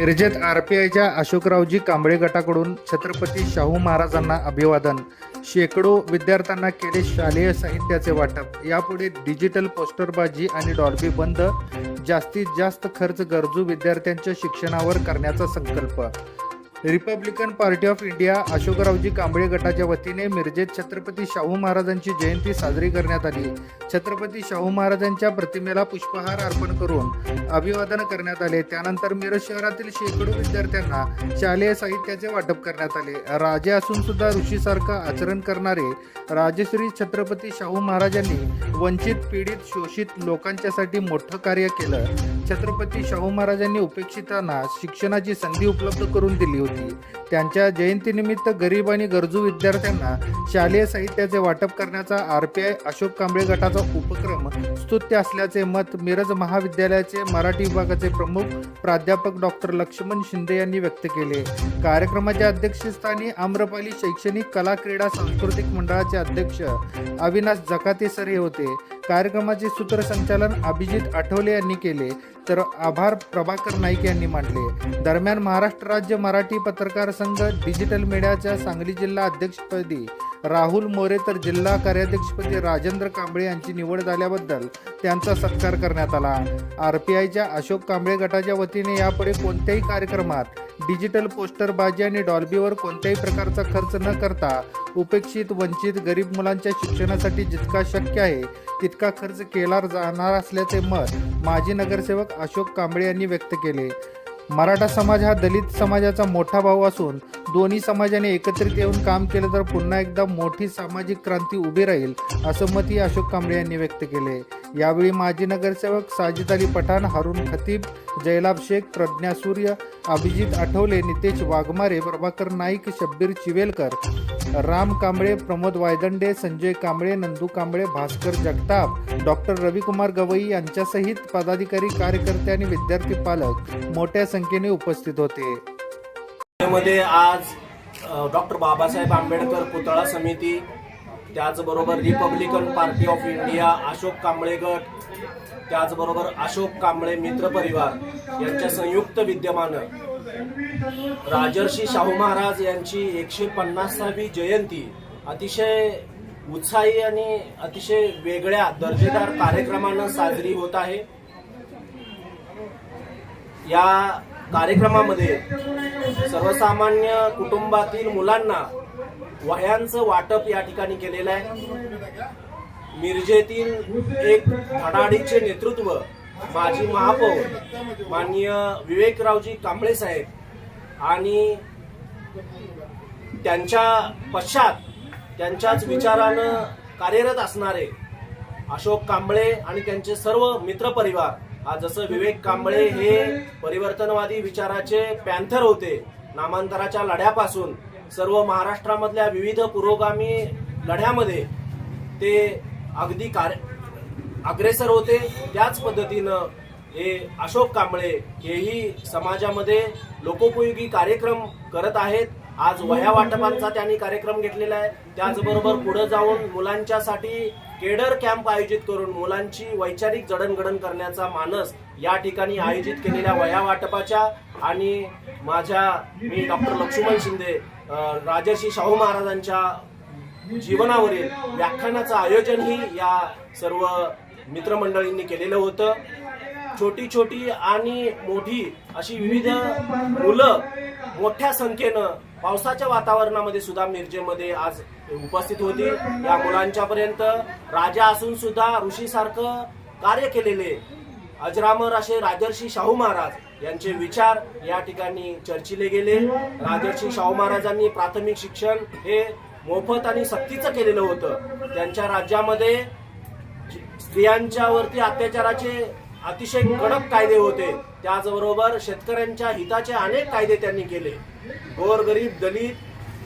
मिरजेत आरपीआयच्या अशोकरावजी कांबळे गटाकडून छत्रपती शाहू महाराजांना अभिवादन. शेकडो विद्यार्थ्यांना केले शालेय साहित्याचे वाटप. यापुढे डिजिटल पोस्टरबाजी आणि डॉल्बी बंद. जास्तीत जास्त खर्च गरजू विद्यार्थ्यांच्या शिक्षणावर करण्याचा संकल्प. Republican Party of India Ashokraoji Kamble गटाच्या वतीने मिरजेत छत्रपती शाहू महाराजांची जयंती साजरी करण्यात आली. छत्रपती शाहू महाराजांच्या प्रतिमेला पुष्पहार अर्पण करून अभिवादन करण्यात आले. त्यानंतर मिरज शहरातील शेकडो विद्यार्थ्यांना शालेय साहित्याचे वाटप करण्यात आले. राजे असून सुद्धा ऋषीसारखं आचरण करणारे राजश्री छत्रपती शाहू महाराजांनी वंचित पीडित शोषित लोकांच्यासाठी मोठं कार्य केलं. छत्रपती शाहू महाराजांनी उपेक्षितांना शिक्षणाची संधी उपलब्ध करून दिली होती. त्यांच्या जयंतीनिमित्त गरीब आणि गरजू विद्यार्थ्यांना शालेय साहित्याचे वाटप करण्याचा R P I Ashok Kamble गटाचा उपक्रम स्तुत्य असल्याचे मत मिरज महाविद्यालयाचे मराठी विभागाचे प्रमुख प्राध्यापक डॉक्टर लक्ष्मण शिंदे यांनी व्यक्त केले. कार्यक्रमाच्या अध्यक्षस्थानी आम्रपाली शैक्षणिक कला क्रीडा सांस्कृतिक मंडळाचे अध्यक्ष अविनाश जकाते सर हे होते. कार्यक्रमाचे सूत्रसंचालन अभिजित आठवले यांनी केले. तर आभार प्रभाकर नाईक यांनी मांडले दरम्यान महाराष्ट्र राज्य मराठी पत्रकार संघ डिजिटल मीडियाच्या सांगली जिल्हा अध्यक्षपदी राहुल मोरे तर जिल्हा कार्याध्यक्षपदी राजेंद्र कांबळे यांची निवड झाल्याबद्दल त्यांचा सत्कार करण्यात आला. आर पी आयच्या अशोक कांबळे गटाच्या वतीने यापुढे कोणत्याही कार्यक्रमात डिजिटल पोस्टरबाजी आणि डॉल्बीवर कोणत्याही प्रकारचा खर्च न करता उपेक्षित वंचित गरीब मुलांच्या शिक्षणासाठी जितका शक्य आहे तितका खर्च केला जाणार असल्याचे मत माजी नगरसेवक अशोक कांबळे यांनी व्यक्त केले. मराठा समाज हा दलित समाजाचा मोठा भाऊ असून दोन्ही समाजाने एकत्रित येऊन काम केलं तर पुन्हा एकदा मोठी सामाजिक क्रांती उभी राहील असं मतही अशोक कांबळे यांनी व्यक्त केले. यावेळी माजी नगरसेवक साजिद अली पठाण हारून खतीब जयलाब शेख प्रज्ञा सूर्य अभिजित आठवले नितेश वाघमारे प्रभाकर नाईक शब्बीर चिवेलकर राम कांबळे प्रमोद वायदंडे संजय कांबळे नंदू कांबळे भास्कर जगताप डॉक्टर रविकुमार गवई यांच्यासहित पदाधिकारी कार्यकर्ते आणि विद्यार्थी पालक मोठ्या संख्येने उपस्थित होते. मध्ये आज डॉक्टर बाबासाहेब आंबेडकर पुतळा समिती त्याचबरोबर Republican Party of India Ashok Kamble गट त्याचबरोबर अशोक कांबळे मित्र परिवार यांच्या संयुक्त विद्यमानं राजर्षी शाहू महाराज यांची एकशे पन्नासावी जयंती अतिशय उत्साही आणि अतिशय वेगळ्या दर्जेदार कार्यक्रमानं साजरी होत आहे. या कार्यक्रमामध्ये सर्वसामान्य कुटुंबातील मुलांना वह्यांचं वाटप या ठिकाणी केलेलं आहे. मिरजेतील एक धडाडीचे नेतृत्व माजी महापौर माननीय विवेकरावजी कांबळे साहेब आणि त्यांच्या पश्चात त्यांच्याच विचारानं कार्यरत असणारे अशोक कांबळे आणि त्यांचे सर्व मित्रपरिवार आज जसं विवेक कांबळे हे परिवर्तनवादी विचाराचे पॅन्थर होते नामांतराच्या लढ्यापासून सर्व महाराष्ट्रामधल्या विविध पुरोगामी लढ्यामध्ये ते अगदी कार्य अग्रेसर होते. त्याच पद्धतीनं हे अशोक कांबळे हेही समाजामध्ये लोकोपयोगी कार्यक्रम करत आहेत. आज वह्या वाटपांचा त्यांनी कार्यक्रम घेतलेला आहे. त्याचबरोबर पुढे जाऊन मुलांच्यासाठी केडर कॅम्प आयोजित करून मुलांची वैचारिक जडणघडण करण्याचा मानस या ठिकाणी आयोजित केलेल्या वह्या वाटपाच्या आणि माझ्या मी डॉक्टर लक्ष्मण शिंदे राजर्षी शाहू महाराजांच्या जीवनावरील व्याख्यानाचं आयोजनही या सर्व मित्रमंडळींनी केलेलं होतं. छोटी छोटी आणि मोठी अशी विविध मुलं मोठ्या संख्येनं पावसाच्या वातावरणामध्ये सुद्धा मिरजेमध्ये आज उपस्थित होती. या मुलांच्या पर्यंत राजा असून सुद्धा ऋषीसारखं कार्य केलेले अजरामर असे राजर्षी शाहू महाराज यांचे विचार या ठिकाणी चर्चिले गेले. राजर्षी शाहू महाराजांनी प्राथमिक शिक्षण हे मोफत आणि सक्तीचं केलेलं होतं. त्यांच्या राज्यामध्ये स्त्रियांच्यावरती अत्याचाराचे अतिशय कडक कायदे होते. त्याचबरोबर शेतकऱ्यांच्या हिताचे अनेक कायदे त्यांनी केले. गोरगरीब दलित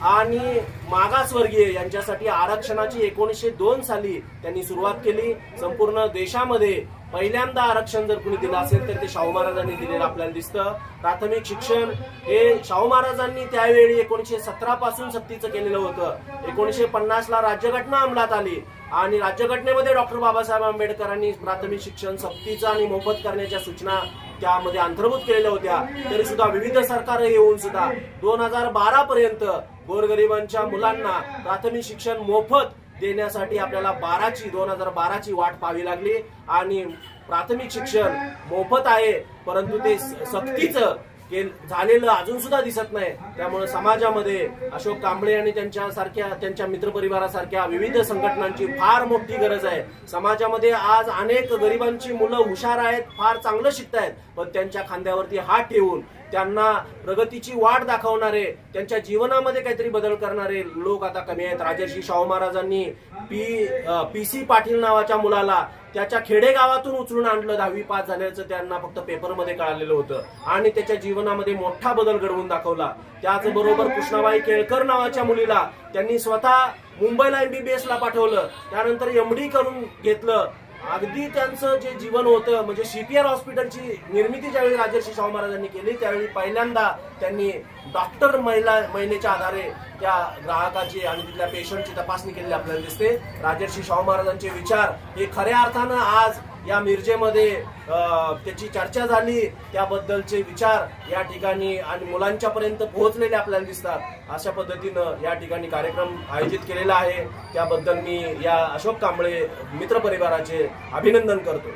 आणि मागासवर्गीय यांच्यासाठी आरक्षणाची एकोणीसशे दोन साली त्यांनी सुरुवात केली. संपूर्ण देशामध्ये पहिल्यांदा आरक्षण जर कुणी दिलं असेल तर ते शाहू महाराजांनी दिलेलं आपल्याला दिसतं. प्राथमिक शिक्षण हे शाहू महाराजांनी त्यावेळी एकोणीशे सतरा पासून सक्तीचं केलेलं होतं. एकोणीसशे पन्नास ला राज्यघटना अंमलात आली आणि राज्यघटनेमध्ये डॉक्टर बाबासाहेब आंबेडकरांनी प्राथमिक शिक्षण सक्तीचं आणि मोफत करण्याच्या सूचना त्यामध्ये अंतर्भूत केलेल्या होत्या. तरी सुद्धा विविध सरकार येऊन सुद्धा दोन हजार बारा पर्यंत गोरगरिबांच्या मुलांना प्राथमिक शिक्षण मोफत देण्यासाठी आपल्याला बाराची दोन हजार बाराची वाट पाहावी लागली. आणि प्राथमिक शिक्षण मोफत आहे परंतु ते सक्तीचं झालेलं अजून सुद्धा दिसत नाही. त्यामुळे समाजामध्ये अशोक कांबळे आणि त्यांच्या सारख्या त्यांच्या मित्रपरिवारासारख्या विविध संघटनांची फार मोठी गरज आहे. समाजामध्ये आज अनेक गरिबांची मुलं हुशार आहेत फार चांगलं शिकतायत पण त्यांच्या खांद्यावरती हात ठेवून त्यांना प्रगतीची वाट दाखवणारे त्यांच्या जीवनामध्ये काहीतरी बदल करणारे लोक आता कमी आहेत. राजर्षी शाहू महाराजांनी पी पी सी पाटील नावाच्या मुलाला त्याच्या खेडेगावातून उचलून आणलं दहावी पास झाल्याचं त्यांना फक्त पेपरमध्ये कळालेलं होतं. आणि त्याच्या जीवनामध्ये मोठा बदल घडवून दाखवला. त्याचबरोबर कृष्णाबाई केळकर नावाच्या मुलीला त्यांनी स्वतः मुंबईला एमबीबीएस ला पाठवलं. त्यानंतर एमडी करून घेतलं. अगदी त्यांचं जे जीवन होतं म्हणजे सीपीआर हॉस्पिटलची निर्मिती ज्यावेळी राजर्षी शाहू महाराजांनी केली त्यावेळी पहिल्यांदा त्यांनी डॉक्टर महिला महिलेच्या आधारे त्या ग्राहकाची आणि तिथल्या पेशंटची तपासणी केलेली आपल्याला दिसते. राजर्षी शाहू महाराजांचे विचार हे खऱ्या अर्थानं आज या मिरजेमध्ये त्याची चर्चा झाली. त्याबद्दलचे विचार या ठिकाणी आणि मुलांच्यापर्यंत पोहोचलेले आपल्याला दिसतात. अशा पद्धतीनं या ठिकाणी कार्यक्रम आयोजित केलेला आहे. त्याबद्दल मी या अशोक कांबळे मित्र परिवाराचे अभिनंदन करतो.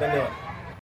धन्यवाद.